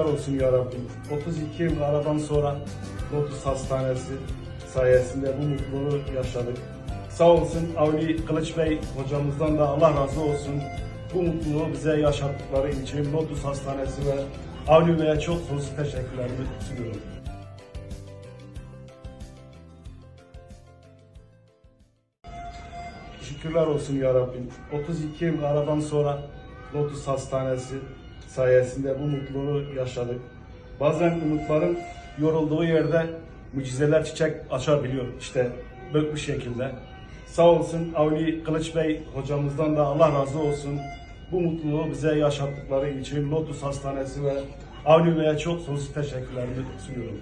olsun ya Rabbim. 32 yıl aradan sonra Lotus Hastanesi sayesinde bu mutluluğu yaşadık. Sağ olsun Avni Kılıç Bey hocamızdan da Allah razı olsun. Bu mutluluğu bize yaşattıkları için Lotus Hastanesi ve Avni Bey'e çok sonsuz teşekkürlerimi sunuyorum. Şükürler olsun ya Rabbim. 32 yıl aradan sonra Lotus Hastanesi sayesinde bu mutluluğu yaşadık. Bazen umutların yorulduğu yerde mucizeler çiçek açabiliyor. İşte böyle bir şekilde. Sağ olsun Avni Kılıç Bey hocamızdan da Allah razı olsun. Bu mutluluğu bize yaşattıkları için Lotus Hastanesi ve Avni Bey'e çok sonsuz teşekkürlerimi sunuyorum.